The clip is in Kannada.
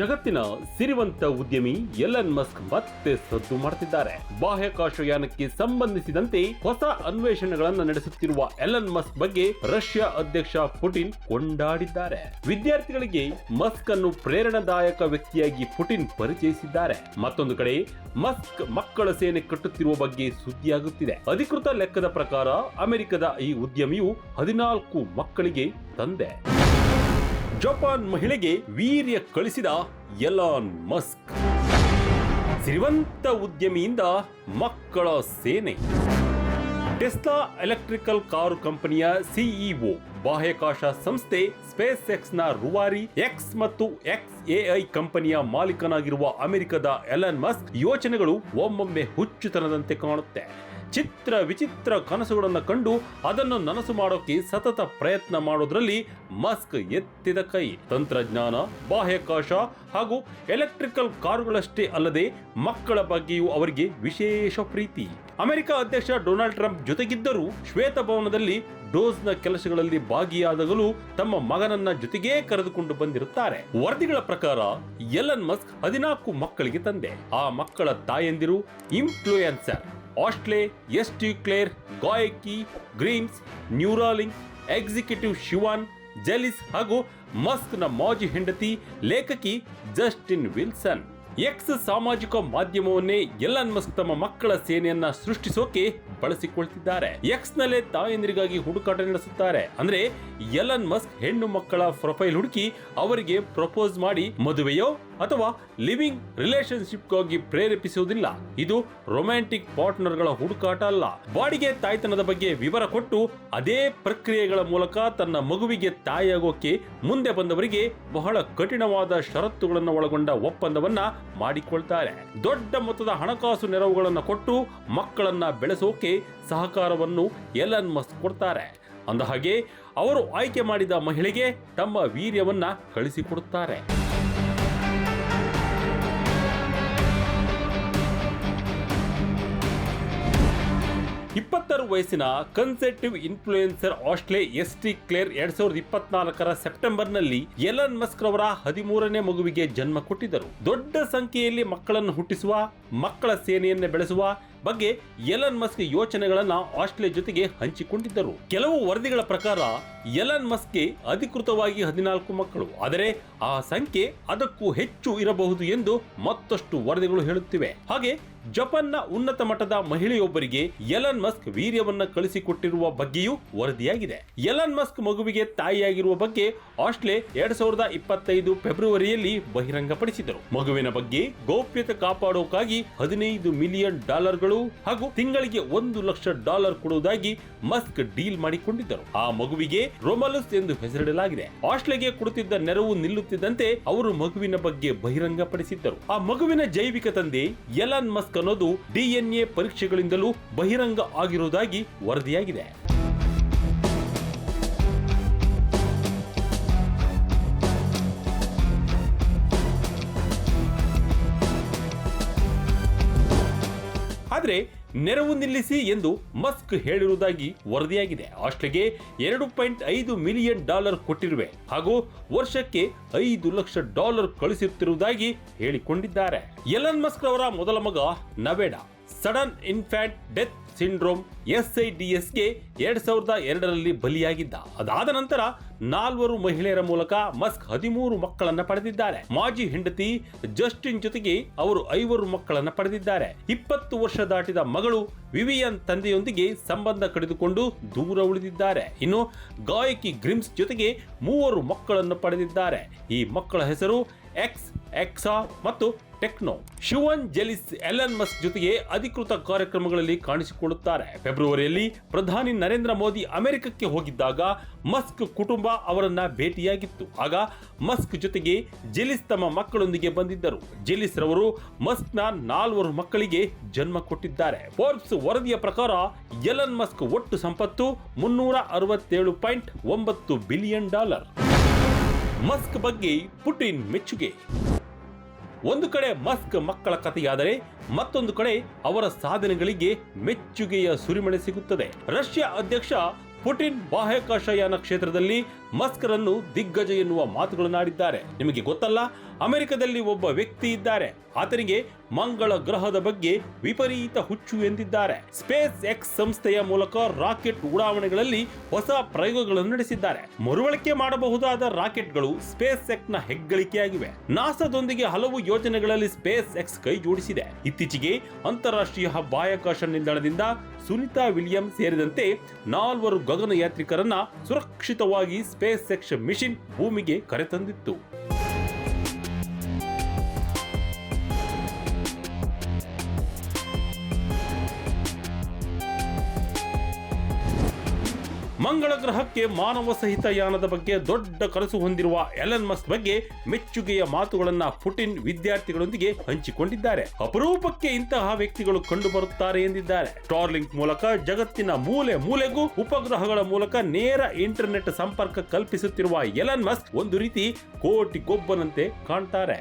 ಜಗತ್ತಿನ ಸಿರಿವಂತ ಉದ್ಯಮಿ ಎಲನ್ ಮಸ್ಕ್ ಮತ್ತೆ ಸದ್ದು ಮಾಡುತ್ತಿದ್ದಾರೆ ಬಾಹ್ಯಾಕಾಶಯಾನಕ್ಕೆ ಸಂಬಂಧಿಸಿದಂತೆ ಹೊಸ ಅನ್ವೇಷಣೆಗಳನ್ನು ನಡೆಸುತ್ತಿರುವ ಎಲನ್ ಮಸ್ಕ್ ಬಗ್ಗೆ ರಷ್ಯಾ ಅಧ್ಯಕ್ಷ ಪುಟಿನ್ ಕೊಂಡಾಡಿದ್ದಾರೆ. ವಿದ್ಯಾರ್ಥಿಗಳಿಗೆ ಮಸ್ಕ್ ಅನ್ನು ಪ್ರೇರಣಾದಾಯಕ ವ್ಯಕ್ತಿಯಾಗಿ ಪುಟಿನ್ ಪರಿಚಯಿಸಿದ್ದಾರೆ. ಮತ್ತೊಂದು ಕಡೆ ಮಸ್ಕ್ ಮಕ್ಕಳ ಸೇನೆ ಕಟ್ಟುತ್ತಿರುವ ಬಗ್ಗೆ ಸುದ್ದಿಯಾಗುತ್ತಿದೆ. ಅಧಿಕೃತ ಲೆಕ್ಕದ ಪ್ರಕಾರ ಅಮೆರಿಕದ ಈ ಉದ್ಯಮಿಯು ಹದಿನಾಲ್ಕು ಮಕ್ಕಳಿಗೆ ತಂದೆ. ಜಪಾನ್ ಮಹಿಳೆಗೆ ವೀರ್ಯ ಕಳಿಸಿದ ಎಲಾನ್ ಮಸ್ಕ್. ಸಿರಿವಂತ ಉದ್ಯಮಿಯಿಂದ ಮಕ್ಕಳ ಸೇನೆ. ಟೆಸ್ಲಾ ಎಲೆಕ್ಟ್ರಿಕಲ್ ಕಾರು ಕಂಪನಿಯ ಸಿಇಒ, ಬಾಹ್ಯಾಕಾಶ ಸಂಸ್ಥೆ ಸ್ಪೇಸ್ ಎಕ್ಸ್ನ ರುವಾರಿ ಎಕ್ಸ್ ಮತ್ತು ಎಕ್ಸ್ ಎಐ ಕಂಪನಿಯ ಮಾಲೀಕನಾಗಿರುವ ಅಮೆರಿಕದ ಎಲನ್ ಮಸ್ಕ್ ಯೋಚನೆಗಳು ಒಮ್ಮೊಮ್ಮೆ ಹುಚ್ಚುತನದಂತೆ ಕಾಣುತ್ತೆ. ಚಿತ್ರ ವಿಚಿತ್ರ ಕನಸುಗಳನ್ನು ಕಂಡು ಅದನ್ನು ನನಸು ಮಾಡೋಕೆ ಸತತ ಪ್ರಯತ್ನ ಮಾಡೋದ್ರಲ್ಲಿ ಮಸ್ಕ್ ಎತ್ತಿದ ಕೈ. ತಂತ್ರಜ್ಞಾನ, ಬಾಹ್ಯಾಕಾಶ ಹಾಗೂ ಎಲೆಕ್ಟ್ರಿಕಲ್ ಕಾರುಗಳಷ್ಟೇ ಅಲ್ಲದೆ ಮಕ್ಕಳ ಬಗ್ಗೆಯೂ ಅವರಿಗೆ ವಿಶೇಷ ಪ್ರೀತಿ. ಅಮೆರಿಕ ಅಧ್ಯಕ್ಷ ಡೊನಾಲ್ಡ್ ಟ್ರಂಪ್ ಜೊತೆಗಿದ್ದರೂ ಶ್ವೇತಭವನದಲ್ಲಿ ಡೋಸ್ನ ಕೆಲಸಗಳಲ್ಲಿ ಭಾಗಿಯಾದಾಗಲೂ ತಮ್ಮ ಮಗನನ್ನ ಜೊತೆಗೇ ಕರೆದುಕೊಂಡು ಬಂದಿರುತ್ತಾರೆ. ವರದಿಗಳ ಪ್ರಕಾರ ಎಲನ್ ಮಸ್ಕ್ ಹದಿನಾಲ್ಕು ಮಕ್ಕಳಿಗೆ ತಂದೆ. ಆ ಮಕ್ಕಳ ತಾಯಂದಿರು ಇನ್ಫ್ಲೂಯೆನ್ಸರ್. ಆಸ್ಟ್ಲೆ ಎಸ್ಟಿ ಕ್ಲೇರ್, ಗಾಯಕಿ ಗ್ರೀಮ್ಸ್ ನ್ಯೂರಾಲಿಂಗ್ ಎಕ್ಸಿಕ್ಯೂಟಿವ್ ಶಿವಾನ್, ಜೆಲಿಸ್ ಹಾಗೂ ಮಸ್ಕ್ನ ಮಾಜಿ ಹೆಂಡತಿ, ಲೇಖಕಿ ಜಸ್ಟಿನ್ ವಿಲ್ಸನ್. ಎಕ್ಸ್ ಸಾಮಾಜಿಕ ಮಾಧ್ಯಮವನ್ನೇ ಎಲ್ಲ ಮಸ್ಕ್ ತಮ್ಮ ಮಕ್ಕಳ ಸೇನೆಯನ್ನ ಸೃಷ್ಟಿಸೋಕೆ ಬಳಸಿಕೊಳ್ತಿದ್ದಾರೆ. ಎಕ್ಸ್ ನಲ್ಲೇ ತಾಯಂದಿರಿಗಾಗಿ ಹುಡುಕಾಟ ನಡೆಸುತ್ತಾರೆ. ಅಂದ್ರೆ ಎಲನ್ ಮಸ್ಕ್ ಹೆಣ್ಣು ಮಕ್ಕಳ ಪ್ರೊಫೈಲ್ ಹುಡುಕಿ ಅವರಿಗೆ ಪ್ರಪೋಸ್ ಮಾಡಿ ಮದುವೆಯೋ ಅಥವಾ ಲಿವಿಂಗ್ ರಿಲೇಶನ್ಶಿಪ್ಗಾಗಿ ಪ್ರೇರೇಪಿಸುವುದಿಲ್ಲ. ಇದು ರೊಮ್ಯಾಂಟಿಕ್ ಪಾರ್ಟ್ನರ್ಗಳ ಹುಡುಕಾಟ ಅಲ್ಲ. ಬಾಡಿಗೆ ತಾಯ್ತನದ ಬಗ್ಗೆ ವಿವರ ಕೊಟ್ಟು ಅದೇ ಪ್ರಕ್ರಿಯೆಗಳ ಮೂಲಕ ತನ್ನ ಮಗುವಿಗೆ ತಾಯಿಯಾಗೋಕೆ ಮುಂದೆ ಬಂದವರಿಗೆ ಬಹಳ ಕಠಿಣವಾದ ಷರತ್ತುಗಳನ್ನು ಒಳಗೊಂಡ ಒಪ್ಪಂದವನ್ನ ಮಾಡಿಕೊಳ್ತಾರೆ. ದೊಡ್ಡ ಮೊತ್ತದ ಹಣಕಾಸು ನೆರವುಗಳನ್ನು ಕೊಟ್ಟು ಮಕ್ಕಳನ್ನ ಬೆಳೆಸೋಕೆ ಸಹಕಾರವನ್ನು ಎಲನ್ ಮಸ್ಕ್ ಕೊಡ್ತಾರೆ. ಅಂದಹಾಗೆ ಅವರು ಆಯ್ಕೆ ಮಾಡಿದ ಮಹಿಳೆಗೆ ತಮ್ಮ ವೀರ್ಯವನ್ನ ಕಳಿಸಿಕೊಡುತ್ತಾರೆ. ಇಪ್ಪತ್ತಾರು ವಯಸ್ಸಿನ conservative influencer Ashley S T Clair ಎರಡ್ ಸಾವಿರದ ಇಪ್ಪತ್ನಾಲ್ಕರ ಸೆಪ್ಟೆಂಬರ್ನಲ್ಲಿ ಎಲನ್ ಮಸ್ಕ್ ರವರ ಹದಿಮೂರನೇ ಮಗುವಿಗೆ ಜನ್ಮ ಕೊಟ್ಟಿದ್ದರು. ದೊಡ್ಡ ಸಂಖ್ಯೆಯಲ್ಲಿ ಮಕ್ಕಳನ್ನು ಹುಟ್ಟಿಸುವ, ಮಕ್ಕಳ ಸೇನೆಯನ್ನು ಬೆಳೆಸುವ ಬಗ್ಗೆ ಎಲನ್ ಮಸ್ಕ್ ಯೋಚನೆಗಳನ್ನ ಆಸ್ಟ್ರೇಲಿಯಾ ಜೊತೆಗೆ ಹಂಚಿಕೊಂಡಿದ್ದರು. ಕೆಲವು ವರದಿಗಳ ಪ್ರಕಾರ, ಎಲನ್ ಮಸ್ಕ್ಗೆ ಅಧಿಕೃತವಾಗಿ ಹದಿನಾಲ್ಕು ಮಕ್ಕಳು. ಆದರೆ, ಆ ಸಂಖ್ಯೆ ಅದಕ್ಕೂ ಹೆಚ್ಚು ಇರಬಹುದು ಎಂದು ಮತ್ತಷ್ಟು ವರದಿಗಳು ಹೇಳುತ್ತಿವೆ. ಹಾಗೆ ಜಪಾನ್ನ ಉನ್ನತ ಮಟ್ಟದ ಮಹಿಳೆಯೊಬ್ಬರಿಗೆ ಎಲನ್ ಮಸ್ಕ್ ವೀರ್ಯವನ್ನ ಕಳಿಸಿಕೊಟ್ಟಿರುವ ಬಗ್ಗೆಯೂ ವರದಿಯಾಗಿದೆ. ಎಲನ್ ಮಸ್ಕ್ ಮಗುವಿಗೆ ತಾಯಿಯಾಗಿರುವ ಬಗ್ಗೆ ಆಸ್ಟ್ಲೆ ಎರಡ್ ಸಾವಿರದ ಇಪ್ಪತ್ತೈದು ಫೆಬ್ರವರಿಯಲ್ಲಿ ಬಹಿರಂಗಪಡಿಸಿದರು ಮಗುವಿನ ಬಗ್ಗೆ ಗೌಪ್ಯತೆ ಕಾಪಾಡೋಕಾಗಿ ಹದಿನೈದು ಮಿಲಿಯನ್ ಡಾಲರ್ಗಳು ಹಾಗೂ ತಿಂಗಳಿಗೆ ಒಂದು ಲಕ್ಷ ಡಾಲರ್ ಕೊಡುವುದಾಗಿ ಮಸ್ಕ್ ಡೀಲ್ ಮಾಡಿಕೊಂಡಿದ್ದರು. ಆ ಮಗುವಿಗೆ ರೊಮಲಸ್ ಎಂದು ಹೆಸರಿಡಲಾಗಿದೆ. ಆಸ್ಟ್ಲೆಗೆ ಕೊಡುತ್ತಿದ್ದ ನೆರವು ನಿಲ್ಲುತ್ತಿದ್ದಂತೆ ಅವರು ಮಗುವಿನ ಬಗ್ಗೆ ಬಹಿರಂಗಪಡಿಸಿದ್ದರು. ಆ ಮಗುವಿನ ಜೈವಿಕ ತಂದೆ ಎಲನ್ ಮಸ್ಕ್ ಅನ್ನೋದು ಡಿಎನ್ಎ ಪರೀಕ್ಷೆಗಳಿಂದಲೂ ಬಹಿರಂಗ ಆಗಿರುವುದಾಗಿ ವರದಿಯಾಗಿದೆ. ಆದ್ರೆ ನೆರವು ನಿಲ್ಲಿಸಿ ಎಂದು ಮಸ್ಕ್ ಹೇಳಿರುವುದಾಗಿ ವರದಿಯಾಗಿದೆ. ಆಸ್ಟ್ರೇಲಿಯಾಗೆ ಎರಡು ಪಾಯಿಂಟ್ ಐದು ಮಿಲಿಯನ್ ಡಾಲರ್ ಕೊಟ್ಟಿರುವೆ ಹಾಗೂ ವರ್ಷಕ್ಕೆ ಐದು ಲಕ್ಷ ಡಾಲರ್ ಕಳಿಸುತ್ತಿರುವುದಾಗಿ ಹೇಳಿಕೊಂಡಿದ್ದಾರೆ. ಎಲನ್ ಮಸ್ಕ್ ಅವರ ಮೊದಲ ಮಗ Nevada sudden infant death syndrome S I D ಎಸ್ಗೆ ಎರಡ್ ಸಾವಿರದ ಎರಡರಲ್ಲಿ ಬಲಿಯಾಗಿದ್ದ. ಅದಾದ ನಂತರ ನಾಲ್ವರು ಮಹಿಳೆಯರ ಮೂಲಕ ಮಸ್ಕ್ ಹದಿಮೂರು ಮಕ್ಕಳನ್ನ ಪಡೆದಿದ್ದಾರೆ. ಮಾಜಿ ಹೆಂಡತಿ ಜಸ್ಟಿನ್ ಜೊತೆಗೆ ಅವರು ಐವರು ಮಕ್ಕಳನ್ನ ಪಡೆದಿದ್ದಾರೆ. ಇಪ್ಪತ್ತು ವರ್ಷ ದಾಟಿದ ಮಗಳು ವಿವಿಯನ್ ತಂದೆಯೊಂದಿಗೆ ಸಂಬಂಧ ಕಡಿದುಕೊಂಡು ದೂರ ಉಳಿದಿದ್ದಾರೆ. ಇನ್ನು ಗಾಯಕಿ ಗ್ರಿಮ್ಸ್ ಜೊತೆಗೆ ಮೂವರು ಮಕ್ಕಳನ್ನು ಪಡೆದಿದ್ದಾರೆ. ಈ ಮಕ್ಕಳ ಹೆಸರು ಎಕ್ಸ್ ಎಕ್ಸಾ ಮತ್ತು Techno. Shivon, Zilis, Elon Musk ಜೊತೆಗೆ ಅಧಿಕೃತ ಕಾರ್ಯಕ್ರಮಗಳಲ್ಲಿ ಕಾಣಿಸಿಕೊಳ್ಳುತ್ತಾರೆ. ಫೆಬ್ರವರಿಯಲ್ಲಿ ಪ್ರಧಾನಿ ನರೇಂದ್ರ ಮೋದಿ ಅಮೆರಿಕಕ್ಕೆ ಹೋಗಿದ್ದಾಗ ಮಸ್ಕ್ ಕುಟುಂಬ ಅವರನ್ನ ಭೇಟಿಯಾಗಿತ್ತು. ಆಗ ಮಸ್ಕ್ ಜೊತೆಗೆ ಜೆಲಿಸ್ ತಮ್ಮ ಮಕ್ಕಳೊಂದಿಗೆ ಬಂದಿದ್ದರು. ಜೆಲಿಸ್ ರವರು ಮಸ್ಕ್ನ ನಾಲ್ವರು ಮಕ್ಕಳಿಗೆ ಜನ್ಮ ಕೊಟ್ಟಿದ್ದಾರೆ. ಫೋರ್ಬ್ಸ್ ವರದಿಯ ಪ್ರಕಾರ ಎಲನ್ ಮಸ್ಕ್ ಒಟ್ಟು ಸಂಪತ್ತು ಮುನ್ನೂರ ಅರವತ್ತೇಳು ಪಾಯಿಂಟ್ ಒಂಬತ್ತು ಬಿಲಿಯನ್ ಡಾಲರ್. ಮಸ್ಕ್ ಬಗ್ಗೆ ಪುಟಿನ್ ಮೆಚ್ಚುಗೆ. ಒಂದು ಕಡೆ ಮಸ್ಕ್ ಮಕ್ಕಳ ಕಥೆಯಾದರೆ ಮತ್ತೊಂದು ಕಡೆ ಅವರ ಸಾಧನೆಗಳಿಗೆ ಮೆಚ್ಚುಗೆಯ ಸುರಿಮಳೆ ಸಿಗುತ್ತದೆ. ರಷ್ಯಾ ಅಧ್ಯಕ್ಷ ಪುಟಿನ್ ಬಾಹ್ಯಾಕಾಶಯಾನ ಕ್ಷೇತ್ರದಲ್ಲಿ ಮಸ್ಕರನ್ನು ದಿಗ್ಗಜ ಎನ್ನುವ ಮಾತುಗಳನ್ನಾಡಿದ್ದಾರೆ. ನಿಮಗೆ ಗೊತ್ತಲ್ಲ, ಅಮೆರಿಕದಲ್ಲಿ ಒಬ್ಬ ವ್ಯಕ್ತಿ ಇದ್ದಾರೆ. ಆತನಿಗೆ ಮಂಗಳ ಗ್ರಹದ ಬಗ್ಗೆ ವಿಪರೀತ ಹುಚ್ಚು ಎಂದಿದ್ದಾರೆ. ಸ್ಪೇಸ್ ಎಕ್ಸ್ ಸಂಸ್ಥೆಯ ಮೂಲಕ ರಾಕೆಟ್ ಉಡಾವಣೆಗಳಲ್ಲಿ ಹೊಸ ಪ್ರಯೋಗಗಳನ್ನು ನಡೆಸಿದ್ದಾರೆ. ಮರುಬಳಕೆ ಮಾಡಬಹುದಾದ ರಾಕೆಟ್ಗಳು ಸ್ಪೇಸ್ ಎಕ್ಸ್ನ ಹೆಗ್ಗಳಿಕೆಯಾಗಿವೆ. ನಾಸಾದೊಂದಿಗೆ ಹಲವು ಯೋಜನೆಗಳಲ್ಲಿ ಸ್ಪೇಸ್ ಎಕ್ಸ್ ಕೈ ಜೋಡಿಸಿದೆ. ಇತ್ತೀಚೆಗೆ ಅಂತಾರಾಷ್ಟ್ರೀಯ ಬಾಹ್ಯಾಕಾಶ ನಿಲ್ದಾಣದಿಂದ ಸುನಿತಾ ವಿಲಿಯಂ ಸೇರಿದಂತೆ ನಾಲ್ವರು ಗಗನಯಾತ್ರಿಕರನ್ನ ಸುರಕ್ಷಿತವಾಗಿ ಸ್ಪೇಸ್ ಎಕ್ಸ್ ಮಿಷಿನ್ ಭೂಮಿಗೆ ಕರೆತಂದಿತ್ತು. ಮಂಗಳ ಗ್ರಹಕ್ಕೆ ಮಾನವ ಸಹಿತ ಯಾನದ ಬಗ್ಗೆ ದೊಡ್ಡ ಕನಸು ಹೊಂದಿರುವ ಎಲನ್ ಮಸ್ಕ್ ಬಗ್ಗೆ ಮೆಚ್ಚುಗೆಯ ಮಾತುಗಳನ್ನ ಪುಟಿನ್ ವಿದ್ಯಾರ್ಥಿಗಳೊಂದಿಗೆ ಹಂಚಿಕೊಂಡಿದ್ದಾರೆ. ಅಪರೂಪಕ್ಕೆ ಇಂತಹ ವ್ಯಕ್ತಿಗಳು ಕಂಡು ಬರುತ್ತಾರೆ ಎಂದಿದ್ದಾರೆ. ಸ್ಟಾರ್ಲಿಂಕ್ ಮೂಲಕ ಜಗತ್ತಿನ ಮೂಲೆ ಮೂಲೆಗೂ ಉಪಗ್ರಹಗಳ ಮೂಲಕ ನೇರ ಇಂಟರ್ನೆಟ್ ಸಂಪರ್ಕ ಕಲ್ಪಿಸುತ್ತಿರುವ ಎಲನ್ ಮಸ್ಕ್ ಒಂದು ರೀತಿ ಕೋಟಿ ಗೊಬ್ಬನಂತೆ ಕಾಣ್ತಾರೆ.